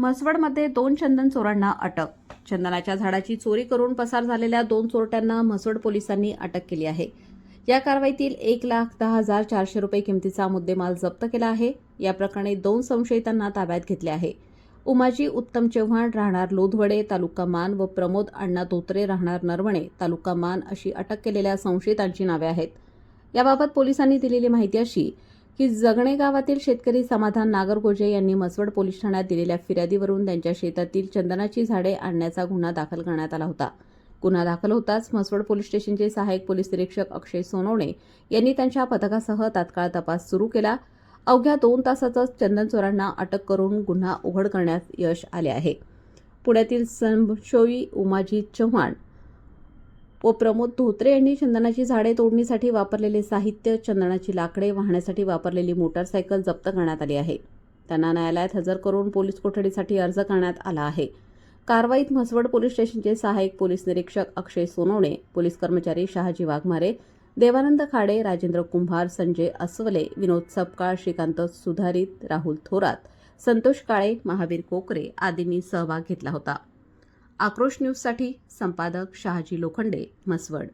म्हसवडमध्ये दोन चंदन चोरांना अटक. चंदनाच्या झाडाची चोरी करून पसार झालेल्या दोन चोरट्यांना म्हसवड पोलिसांनी अटक केली आहे. या कारवाईतील एक लाख दहा हजार चारशे रुपये किमतीचा मुद्देमाल जप्त केला आहे. या प्रकरणी दोन संशयितांना ताब्यात घेतले आहे. उमाजी उत्तम चव्हाण राहणार लोधवडे तालुका मान व प्रमोद अण्णा धोत्रे राहणार नरवणे तालुका मान अशी अटक केलेल्या संशयितांची नावे आहेत. याबाबत पोलिसांनी दिलेली माहिती अशी की जगणे गावातील शेतकरी समाधान नागरगोजे यांनी मसवड पोलीस ठाण्यात दिलेल्या फिर्यादीवरून त्यांच्या शेतातील चंदनाची झाडे आणण्याचा गुन्हा दाखल करण्यात आला होता. गुन्हा दाखल होताच मसवड पोलीस स्टेशनचे सहाय्यक पोलीस निरीक्षक अक्षय सोनवणे यांनी त्यांच्या पथकासह तात्काळ तपास सुरू केला. अवघ्या दोन तासातच चंदन चोरांना अटक करून गुन्हा उघड करण्यात यश आले आहे. पुण्यातील संशोई उमाजी चव्हाण व प्रमोद धोत्रे यांनी चंदनाची झाडे तोडणीसाठी वापरलेले साहित्य चंदनाची लाकडे वाहण्यासाठी वापरलेली मोटारसायकल जप्त करण्यात आली आहे. त्यांना न्यायालयात हजर करून पोलीस कोठडीसाठी अर्ज करण्यात आला आहे. कारवाईत म्हसवड पोलीस स्टेशनचे सहाय्यक पोलीस निरीक्षक अक्षय सोनवणे पोलीस कर्मचारी शहाजी वाघमारे देवानंद खाडे राजेंद्र कुंभार संजय अस्वले विनोद सपकाळ श्रीकांत सुधारित राहुल थोरात संतोष काळे महावीर कोकरे आदींनी सहभाग घेतला होता. आक्रोश न्यूजसाठी संपादक शहाजी लोखंडे म्हसवड.